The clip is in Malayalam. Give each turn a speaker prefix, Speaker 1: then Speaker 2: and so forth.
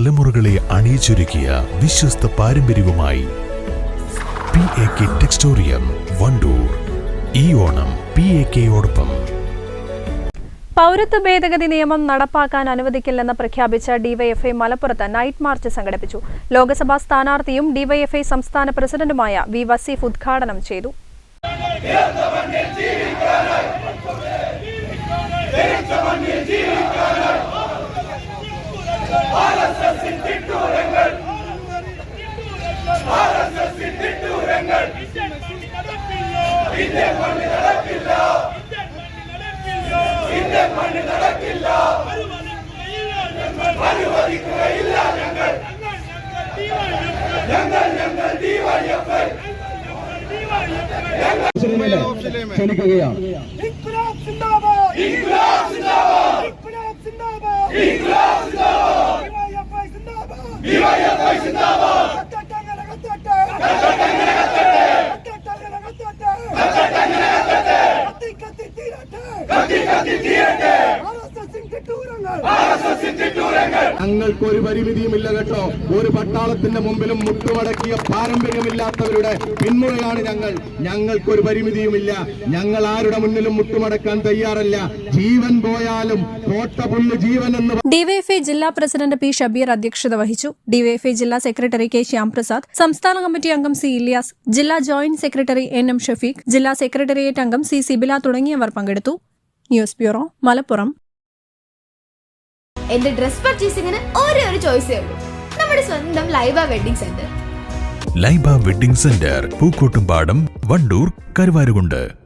Speaker 1: തലമുറകളെ അണിയിച്ചൊരുക്കിയ വിശ്വസ്ത പാരമ്പര്യവുമായി P A K Textorium Wandoor ഈ ഓണം പി എ കെയോടൊപ്പം
Speaker 2: പൗരത്വ ഭേദഗതി നിയമം നടപ്പാക്കാൻ അനുവദിക്കില്ലെന്ന് പ്രഖ്യാപിച്ച ഡിവൈഎഫ്ഐ മലപ്പുറത്ത് നൈറ്റ് മാർച്ച് സംഘടിപ്പിച്ചു. ലോക്സഭാ സ്ഥാനാർത്ഥിയും ഡിവൈഎഫ്ഐ സംസ്ഥാന പ്രസിഡന്റുമായ വി വസീഫ് ഉദ്ഘാടനം ചെയ്തു.
Speaker 3: ക്ഷണിക്കുകയാണ്
Speaker 4: ഇൻക്ലാബ് സിന്ദാബാദ് ഇൻക്ലാബ് സിന്ദാബാദ് ഇൻക്ലാബ് സിന്ദാബാദ് ഇൻക്ലാബ് സിന്ദാബാദ് ഡിവൈഎഫ്ഐ സിന്ദാബാദ് ഡിവൈഎഫ്ഐ സിന്ദാബാദ്
Speaker 3: ഞങ്ങൾക്ക് ഒരു പരിമിതിയുമില്ല കേട്ടോ. ഒരു പട്ടാളത്തിന്റെ മുമ്പിലും മുട്ടുമടക്കിയ പാരമ്പര്യമില്ലാത്തവരുടെ പിന്മുറയാണ് ഞങ്ങൾ. ഞങ്ങൾക്കൊരു പരിമിതിയുമില്ല. ഞങ്ങൾ ആരുടെ മുന്നിലും മുട്ടുമടക്കാൻ തയ്യാറല്ല. ജീവൻ പോയാലും കോട്ട പുല്ല് ജീവൻ എന്ന്
Speaker 2: ഡിവൈഎഫ്ഐ ജില്ലാ പ്രസിഡന്റ് പി ഷബീർ അധ്യക്ഷത വഹിച്ചു. ഡിവൈഎഫ്ഐ ജില്ലാ സെക്രട്ടറി കെ ശ്യാംപ്രസാദ് സംസ്ഥാന കമ്മിറ്റി അംഗം സി ഇലിയാസ് ജില്ലാ joint secretary N M Shafeeq ജില്ലാ സെക്രട്ടേറിയറ്റ് അംഗം സി സിബില തുടങ്ങിയവർ പങ്കെടുത്തു. News bureau Malappuram.
Speaker 5: എന്റെ ഡ്രസ് പർച്ചേസിംഗിന് ഒരേ ഒരു ചോയ്സ് ഉള്ളൂ. നമ്മുടെ സ്വന്തം Laiba wedding centre.
Speaker 1: Laiba wedding centre Pookkottumpadam Wandoor Karuvarakundu.